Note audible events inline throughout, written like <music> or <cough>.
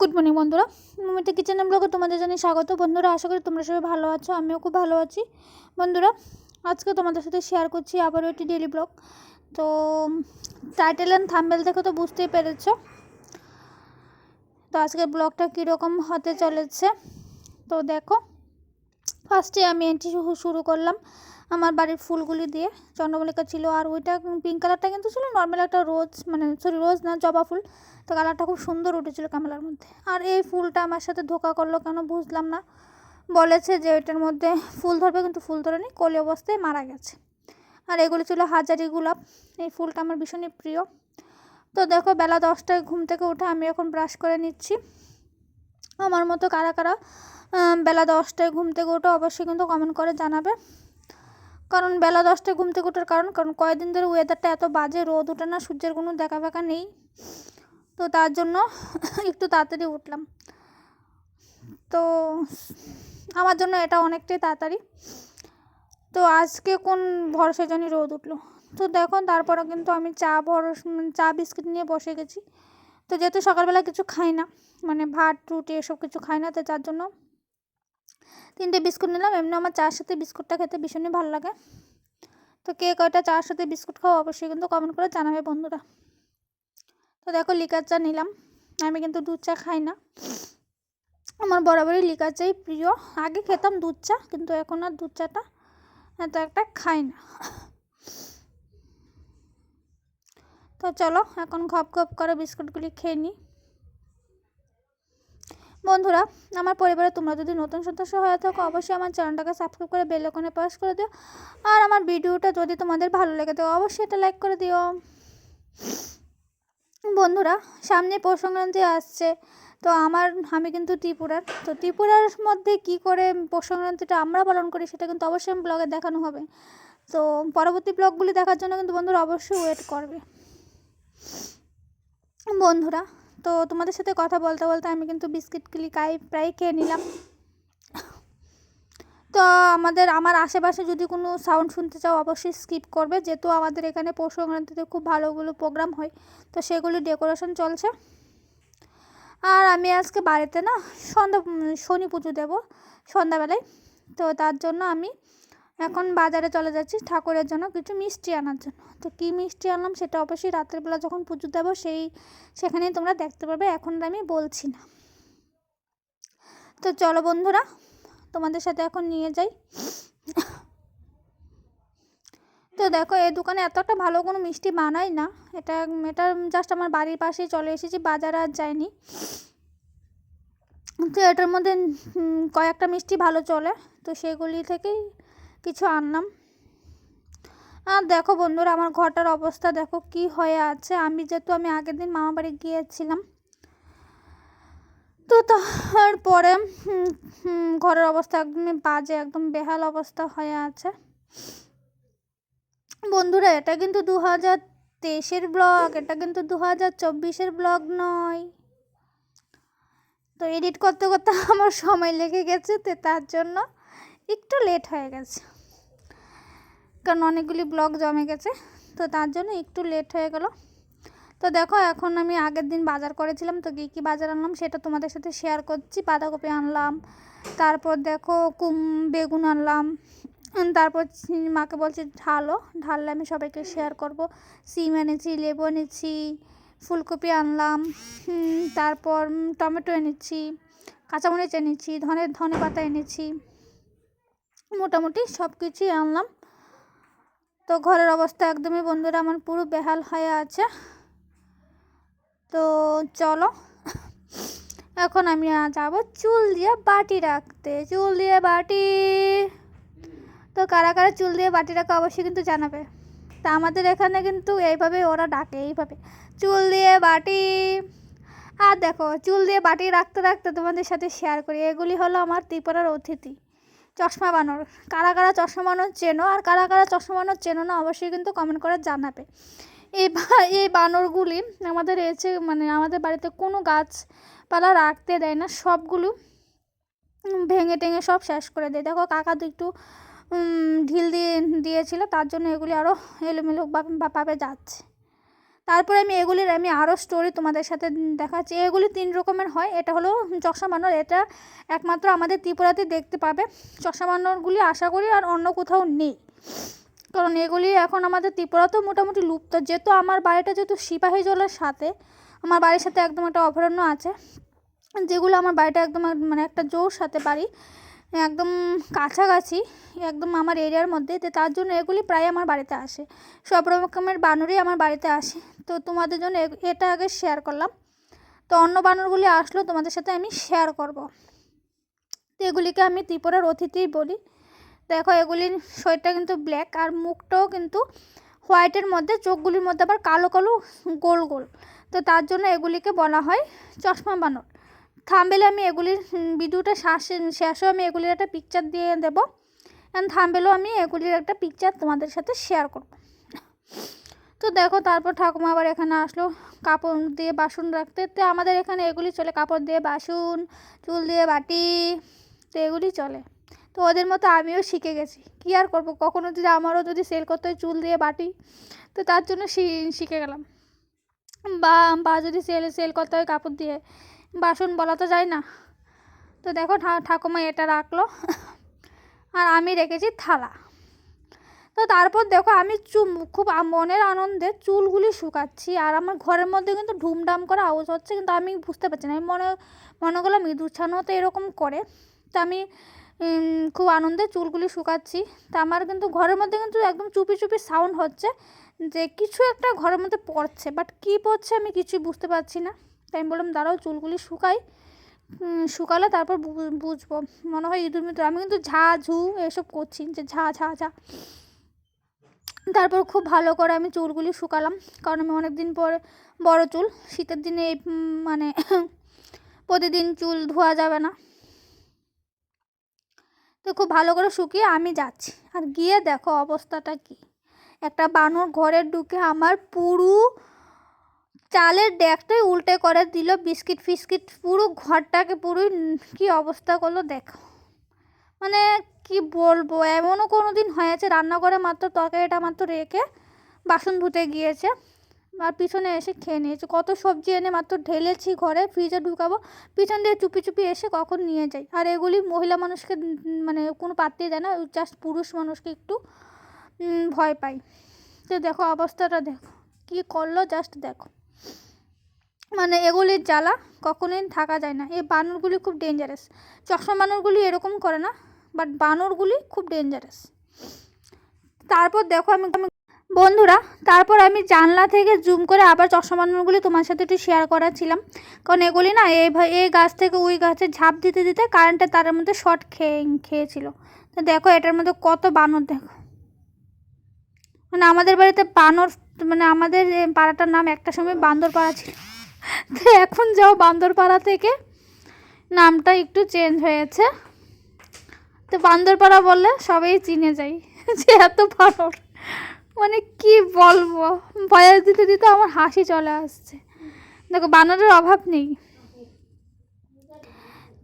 Good morning বন্ধুরা। Momita kitchen ব্লগে তোমাদের জানি স্বাগত। বন্ধুরা, আশা করি তোমরা সবাই ভালো আছো, আমিও খুব ভালো আছি। বন্ধুরা, আজকে তোমাদের সাথে শেয়ার করছি আবারও একটি ডেলি ব্লগ তো টাইটেল অ্যান্ড থাম্বেল দেখে তো বুঝতেই পেরেছ। তো আজকের ব্লগটা কীরকম হতে চলেছে, তো দেখো। ফার্স্টে আমি এন্ট্রি শুরু করলাম। আমার বাড়ির ফুলগুলি দিয়ে চন্দ্রমল্লিকা ছিল। আর ওইটা পিঙ্ক কালারটা কিন্তু ছিল নর্মাল একটা রোজ মানে সরি রোজ না, জবা ফুল। তো কালারটা খুব সুন্দর উঠেছিল কামলার মধ্যে। আর এই ফুলটা আমার সাথে ধোকা করল কেন বুঝলাম না। বলেছে যে ওইটার মধ্যে ফুল ধরবে, কিন্তু ফুল ধরেনি, কলি অবস্থায় মারা গেছে। আর এগুলো ছিল হাজারি গোলাপ। এই ফুলটা আমার ভীষণই প্রিয়। তো দেখো, বেলা দশটায় ঘুম থেকে উঠে আমি এখন ব্রাশ করে নিচ্ছি। আমার মতো কারা কারা বেলা দশটায় ঘুম থেকে উঠে অবশ্যই কিন্তু কমেন্ট করে জানাবে। কারণ বেলা দশটায় ঘুম থেকে ওঠার কারণ কারণ কয়েকদিন ধরে ওয়েদারটা এত বাজে, রোদ ওঠে না, সূর্যের কোনো দেখা ফাঁকা নেই। তো তার জন্য <laughs> একটু তাড়াতাড়ি উঠলাম। তো আমার জন্য এটা অনেকটাই তাড়াতাড়ি। তো আজকে কোন ভরসা জানি রোদ উঠল। তো দেখো, তারপরে কিন্তু আমি চা ভরস চা বিস্কিট নিয়ে বসে গেছি। তো যেহেতু সকালবেলা কিছু খাই না মানে ভাত, রুটি এসব কিছু খাই না, তো যার জন্য তিনটে বিস্কুট নিলাম। এমনি আমার চার সাথে বিস্কুটটা খেতে ভীষণই ভালো লাগে। তো কে কয়টা চার সাথে বিস্কুট খাও অবশ্যই কিন্তু কমেন্ট করে জানাবে বন্ধুরা। তো দেখো লিকার চা নিলাম। আমি কিন্তু দুধ চা খাই না। আমার বরাবরই লিকার চাই প্রিয়। আগে খেতাম দুধ চা, কিন্তু এখন আর দুধ চাটা এত একটা খাই না। তো চলো এখন ঘপ ঘপ করে বিস্কুটগুলি খেয়ে নিই। বন্ধুরা, আমার পরিবারে তোমরা যদি নতুন সদস্য হয়ে থাকো, অবশ্যই আমার চ্যানেলটাকে সাবস্ক্রাইব করে বেল প্রেস করে দিও। আর আমার ভিডিওটা যদি তোমাদের ভালো লেগে থাকে, অবশ্যই এটা লাইক করে দিও। বন্ধুরা, সামনে পৌষ সংক্রান্তি আসছে, তো আমার, আমি কিন্তু ত্রিপুরার। তো ত্রিপুরার মধ্যে কি করে পৌষ সংক্রান্তিটা আমরা পালন করি, সেটা কিন্তু অবশ্যই ব্লগে দেখানো হবে। তো পরবর্তী ব্লগগুলি দেখার জন্য কিন্তু বন্ধুরা অবশ্যই ওয়েট করবে। বন্ধুরা তো তোমাদের সাথে কথা বলতে বলতে আমি কিন্তু বিস্কিটগুলি খাই, প্রায় খেয়ে নিলাম। তো আমাদের, আমার আশেপাশে যদি কোনো সাউন্ড শুনতে চাও, অবশ্যই স্কিপ করবে। যেহেতু আমাদের এখানে পৌষ সংক্রান্তিতে খুব ভালোগুলো প্রোগ্রাম হয়, তো সেগুলি ডেকোরেশন চলছে। আর আমি আজকে বাড়িতে না সন্ধ্যা শনি পুজো দেবো সন্ধ্যাবেলায়। তো তার জন্য আমি এখন বাজারে চলে যাচ্ছি ঠাকুরের জন্য কিছু মিষ্টি আনার জন্য। তো কী মিষ্টি আনলাম সেটা অবশ্যই রাত্রেবেলা যখন পুজো দেবো সেই, সেখানেই তোমরা দেখতে পাবে, এখন আমি বলছি না। তো চলো বন্ধুরা, তোমাদের সাথে এখন নিয়ে যাই। তো দেখো এই দোকানে এতটা ভালো কোনো মিষ্টি বানাই না, এটা এটা জাস্ট আমার বাড়ির পাশেই চলে এসেছি, বাজার আর যায়নি তো এটার মধ্যে কয়েকটা মিষ্টি ভালো চলে, তো সেগুলি থেকেই কিছু আনলাম। আর দেখো বন্ধুরা, আমার ঘরটার অবস্থা দেখো কি হয়ে আছে। আমি যেহেতু আমি আগের দিন মামা বাড়ি গিয়েছিলাম। তো তারপরে ঘরের অবস্থা একদমই বাজে, একদম বেহাল অবস্থা হয়ে আছে। বন্ধুরা, এটা কিন্তু দু হাজার তেইশের ব্লগ, এটা কিন্তু দু হাজার চব্বিশের ব্লগ নয়। তো এডিট করতে করতে আমার সময় লেগে গেছে, তো তার জন্য একটু লেট হয়ে গেছে। কারণ অনেকগুলি ব্লগ জমে গেছে, তো তার জন্য একটু লেট হয়ে গেল। তো দেখো, এখন আমি আগের দিন বাজার করেছিলাম, তো কী কী বাজার আনলাম সেটা তোমাদের সাথে শেয়ার করছি। বাঁধাকপি আনলাম, তারপর দেখো কুম, বেগুন আনলাম তারপর মাকে বলছি ঢালো, ঢাললে আমি সবাইকে শেয়ার করব। সিম এনেছি, লেবু এনেছি, ফুলকপি আনলাম তারপর টমেটো এনেছি, কাঁচামরিচ এনেছি ধনের ধনে পাতা এনেছি মোটামুটি সব কিছুই আনলাম। তো ঘরের অবস্থা একদমই বন্ধুরা আমার পুরো বেহাল হয়ে আছে। তো চলো, এখন আমি যাব চুল দিয়ে বাটি রাখতে। চুল দিয়ে বাটি। তো কারা কারা চুল দিয়ে বাটি রাখা অবশ্যই কিন্তু জানাবে। তা আমাদের এখানে কিন্তু এইভাবে ওরা ডাকে, এইভাবে। চুল দিয়ে বাটি। আর দেখো, চুল দিয়ে বাটি রাখতে রাখতে তোমাদের সাথে শেয়ার করি। এগুলি হলো আমার ত্রিপুরার অতিথি। চশমা বানর কারা কারা চশমা বানর চেনো আর কারা কারা চশমা বানর চেনো না অবশ্যই কিন্তু কমেন্ট করে জানাবে। এই এই বানরগুলি আমাদের এসে মানে আমাদের বাড়িতে কোনো গাছপালা রাখতে দেয় না, সবগুলো ভেঙে টেঙে সব শেষ করে দেয়। দেখো কাকা তো একটু ঢিল দিয়ে দিয়েছিল, তার জন্য এগুলি আরও এলোমেলো ভাবে যাচ্ছে। তারপরে আমি এগুলির, আমি আরও স্টোরি তোমাদের সাথে দেখাচ্ছি। এগুলি তিন রকমের হয়। এটা হলো চকসা বানর। এটা একমাত্র আমাদের ত্রিপুরাতে দেখতে পাবে। চকসা বানরগুলি আশা করি আর অন্য কোথাও নেই। কারণ এগুলি এখন আমাদের ত্রিপুরাতেও মোটামুটি লুপ্ত। যেহেতু আমার বাড়িটা যেহেতু সিপাহী জলের সাথে, আমার বাড়ির সাথে একদম একটা অভয়ারণ্য আছে। যেগুলো আমার বাড়িটা একদম মানে একটা জোর সাথে বাড়ি। একদম কাছাকাছি, একদম আমার এরিয়ার মধ্যে, তো তার জন্য এগুলি প্রায় আমার বাড়িতে আসে। সব রকমের বানরই আমার বাড়িতে আসে। তো তোমাদের জন্য এটা আগে শেয়ার করলাম। তো অন্য বানরগুলি আসলেও তোমাদের সাথে আমি শেয়ার করব। তো এগুলিকে আমি ত্রিপুরার অতিথিই বলি। দেখো, এগুলির শরীরটা কিন্তু ব্ল্যাক আর মুখটাও কিন্তু হোয়াইটের মধ্যে, চোখগুলির মধ্যে আবার কালো কালো গোল গোল। তো তার জন্য এগুলিকে বলা হয় চশমা বানর। থাম্বেলে আমি এগুলির ভিডিওটা শেষেও আমি এগুলির একটা পিকচার দিয়ে দেবো। অ্যান্ড থাম্বেলেও আমি এগুলির একটা পিকচার তোমাদের সাথে শেয়ার করব। তো দেখো, তারপর ঠাকুমা আবার এখানে আসলো কাপড় দিয়ে বাসন রাখতে। তো আমাদের এখানে এগুলি চলে, কাপড় দিয়ে বাসন, চুল দিয়ে বাটি, তো এগুলি চলে। তো ওদের মতো আমিও শিখে গেছি। কী আর করব? কখনো যদি আমারও যদি সেল করতে হয় চুল দিয়ে বাটি, তো তার জন্য শিখে গেলাম। বা বা যদি সেল সেল করতে হয় কাপড় দিয়ে বাসন বলা তো যায় না। তো দেখো ঠাকুমা এটা রাখল। আর আমি রেখেছি থালা। তো তারপর দেখো আমি চু খুব মনের আনন্দে চুলগুলি শুকাচ্ছি। আর আমার ঘরের মধ্যে কিন্তু ঢুমঢাম করে আওয়াজ হচ্ছে, কিন্তু আমি বুঝতে পারছি না। আমি মনে মনে করলাম ইঁদুর ছানো তো এরকম করে। তো আমি খুব আনন্দে চুলগুলি শুকাচ্ছি। তা আমার কিন্তু ঘরের মধ্যে কিন্তু একদম চুপি চুপি সাউন্ড হচ্ছে যে কিছু একটা ঘরের মধ্যে পড়ছে বাট কী পড়ছে আমি কিছুই বুঝতে পারছি না। তাই আমি বললাম, দাঁড়াও, চুলগুলি শুকাই। শুকালে তারপর বুঝব। মনে হয় ইঁদুর মিদুর আমি কিন্তু ঝা, ঝু এসব করছি যে ঝা ঝা ঝা। তারপর খুব ভালো করে আমি চুলগুলি শুকালাম। কারণ আমি অনেক দিন পরে বড় চুল। শীতের দিনে মানে <coughs> প্রতিদিন চুল ধোয়া যাবে না। তো খুব ভালো করে শুকিয়ে আমি যাচ্ছি। আর গিয়ে দেখো অবস্থাটা কি। একটা বানর ঘরে ঢুকে আমার পুরো চালের ড্যাকটাই উল্টে করে দিল বিস্কিট ফিস্কিট, পুরো ঘরটাকে পুরোই কি অবস্থা করল দেখো। মানে কি বলব, এমনও কোনো দিন হয়েছে, রান্নাঘরে মাত্র তরকারিটা মাত্র রেখে বাসন ধুতে গিয়েছে আর পিছনে এসে খেয়ে নিয়েছে। কত সবজি এনে মাত্র ঢেলেছি ঘরে ফ্রিজে ঢুকাবো, পিছন দিয়ে চুপি চুপি এসে কখন নিয়ে যাই। আর এগুলি মহিলা মানুষকে মানে কোনো পাত্রই দেয় না জাস্ট পুরুষ মানুষকে একটু ভয় পাই তো দেখো অবস্থাটা দেখো, কী করল জাস্ট দেখো। মানে এগুলির জ্বালা কখনোই থাকা যায় না। এই বানরগুলি খুব ডেঞ্জারাস চশমা বানরগুলি এরকম করে না বাট বানরগুলি খুব ডেঞ্জারাস তারপর দেখো আমি বন্ধুরা, তারপর আমি জানলা থেকে জুম করে আবার চশমা বানরগুলি তোমার সাথে একটু শেয়ার করাছিলাম। কারণ এগুলি না, এই এই গাছ থেকে ওই গাছে ঝাঁপ দিতে দিতে কারেন্টের তার মধ্যে শর্ট খেয়ে, খেয়েছিল। তো দেখো এটার মধ্যে কত বানর দেখো। মানে আমাদের বাড়িতে বানর মানে আমাদের পাড়াটার নাম একটা সময় বান্দর পাড়া ছিল। <laughs> তো এখন যাও বান্দরপাড়া থেকে। নামটা একটু চেঞ্জ হয়েছে। তো বান্দরপাড়া বললে সবাই চিনে যাই। <laughs> যে এত বানর মানে কি বলব? ভয়েস দিতে দিতে আমার হাসি চলে আসছে। দেখো, বানরের অভাব নেই।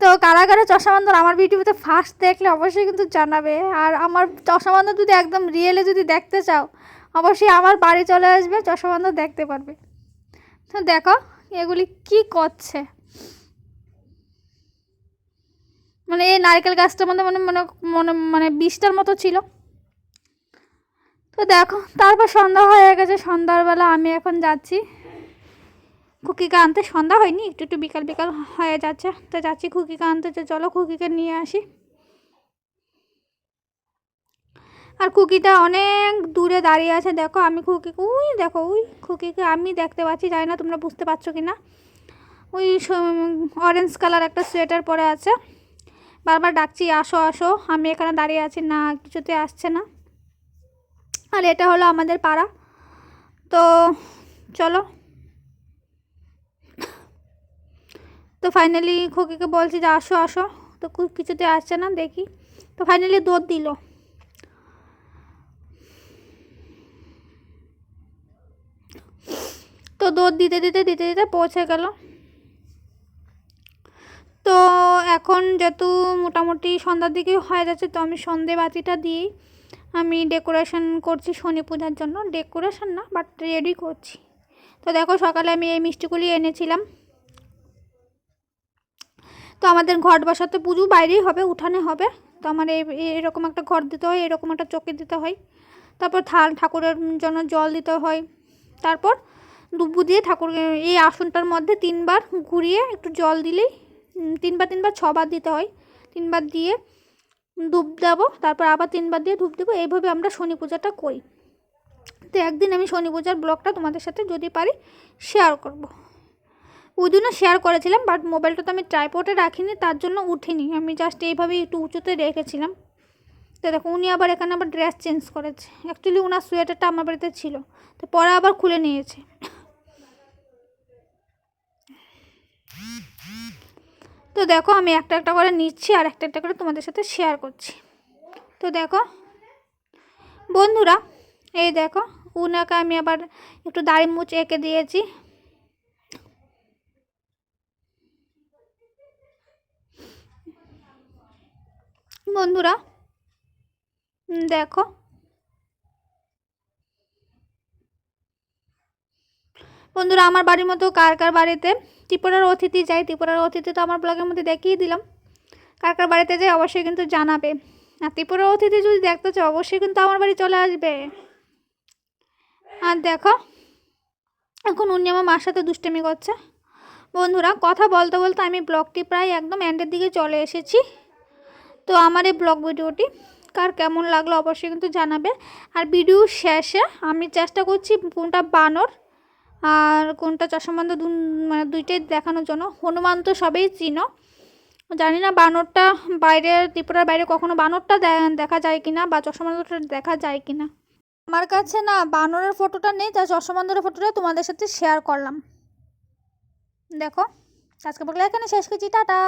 তো কারা কারা চশমা বান্দর আমার ভিডিওতে ফার্স্ট দেখলে অবশ্যই কিন্তু জানাবে। আর আমার চশমা বান্দর যদি একদম রিয়েলে যদি দেখতে চাও, অবশ্যই আমার বাড়ি চলে আসবে, চশমা বান্দর দেখতে পারবে। তো দেখো এগুলি কি করছে? মানে এই নারকেল গাছটার মধ্যে মানে মনে মনে মানে বিষটার মতো ছিল। তো দেখো, তারপর সন্ধ্যা হয়ে গেছে। সন্ধ্যার আমি এখন যাচ্ছি। খুকিকে আনতে। সন্ধ্যা হয়নি, একটু একটু বিকাল বিকাল হয়ে যাচ্ছে। তো যাচ্ছি খুকিকে আনতে। যে চলো খুকিকে নিয়ে আসি। আর খুকিটা অনেক দূরে দাঁড়িয়ে আছে, দেখো আমি খুকি, উই দেখো, উই খুকিকে আমি দেখতে পাচ্ছি, জানি না তোমরা বুঝতে পারছ কি না ওই অরেঞ্জ কালার একটা সোয়েটার পরে আছে। বারবার ডাকছি, আসো আসো, আমি এখানে দাঁড়িয়ে আছি, না, কিছুতে আসছে না। আর এটা হলো আমাদের পাড়া। তো চলো। তো ফাইনালি খুকিকে বলছি যে আসো আসো। তো কিছুতে আসছে না, দেখি। তো ফাইনালি দৌড় দিল। তো দুধ দিতে দিতে দিতে দিতে পৌঁছে গেল। তো এখন যেহেতু মোটামুটি সন্ধ্যার দিকে হয়ে যাচ্ছে, তো আমি সন্ধে বাতিটা দিয়েই আমি ডেকোরেশন করছি শনি পূজার জন্য। ডেকোরেশন না বাট রেডি করছি। তো দেখো সকালে আমি এই মিষ্টিগুলি এনেছিলাম। তো আমাদের ঘট বসাতে পুজো বাইরেই হবে, উঠানে হবে। তো আমার এই এরকম একটা ঘর দিতে হয়, এরকম একটা চকি দিতে হয়। তারপর থাল, ঠাকুরের জন্য জল দিতে হয়। তারপর দুব্বু দিয়ে ঠাকুর এই আসনটার মধ্যে তিনবার ঘুরিয়ে একটু জল দিলেই তিনবার তিনবার ছবার দিতে হয়। তিনবার দিয়ে ধূপ দেবো, তারপর আবার তিনবার দিয়ে ধূপ দেবো। এইভাবে আমরা শনি পূজাটা করি। তো একদিন আমি শনি পূজার ব্লগটা তোমাদের সাথে যদি পারি শেয়ার করব। ওই দিনও শেয়ার করেছিলাম বাট মোবাইলটা তো আমি ট্রাইপোর্টে রাখিনি, তার জন্য উঠিনি। আমি জাস্ট এইভাবেই একটু উঁচুতে রেখেছিলাম। তো দেখো, উনি আবার এখানে আবার ড্রেস চেঞ্জ করেছে। অ্যাকচুয়ালি ওনার সোয়েটারটা আমার বাড়িতে ছিল। তো পরে আবার খুলে নিয়েছে। তো দেখো আমি একটা একটা করে নিচ্ছি আর একটা একটা করে তোমাদের সাথে শেয়ার করছি। তো দেখো, বন্ধুরা, এই দেখো, উনাকে আমি আবার একটু দাড়ি মুচ এঁকে দিয়েছি। বন্ধুরা দেখো বন্ধুরা, আমার বাড়ির মতো কার কার বাড়িতে ত্রিপুরার অতিথি যাই ত্রিপুরার অতিথি তো আমার ব্লগের মধ্যে দেখিয়ে দিলাম। কার কার বাড়িতে যাই অবশ্যই কিন্তু জানাবে। আর ত্রিপুরার অতিথি যদি দেখতে চাও, অবশ্যই কিন্তু আমার বাড়ি চলে আসবে। আর দেখো, এখন উনি আমার মার সাথে দুষ্টেমি করছে। বন্ধুরা, কথা বলতে বলতে আমি ব্লগটি প্রায় একদম এন্ডের দিকে চলে এসেছি। তো আমার এই ব্লগ ভিডিওটি কার কেমন লাগল অবশ্যই কিন্তু জানাবে। আর ভিডিও শেষে আমি চেষ্টা করছি কোনটা বানর। আর কোনটা চশমান্ত মানে দুইটাই দেখানোর জন্য। হনুমান তো সবেই চিনো। জানি না বানরটা বাইরে, ত্রিপুরার বাইরে কখনো বানরটা দেখা যায় কি না বা চশমান্তটা দেখা যায় কি না আমার কাছে না বানরের ফটোটা নেই, তাই চশমান্তরের ফটোটা তোমাদের সাথে শেয়ার করলাম। দেখো আজকে বললে এখানে শেষ করছি, টাটা।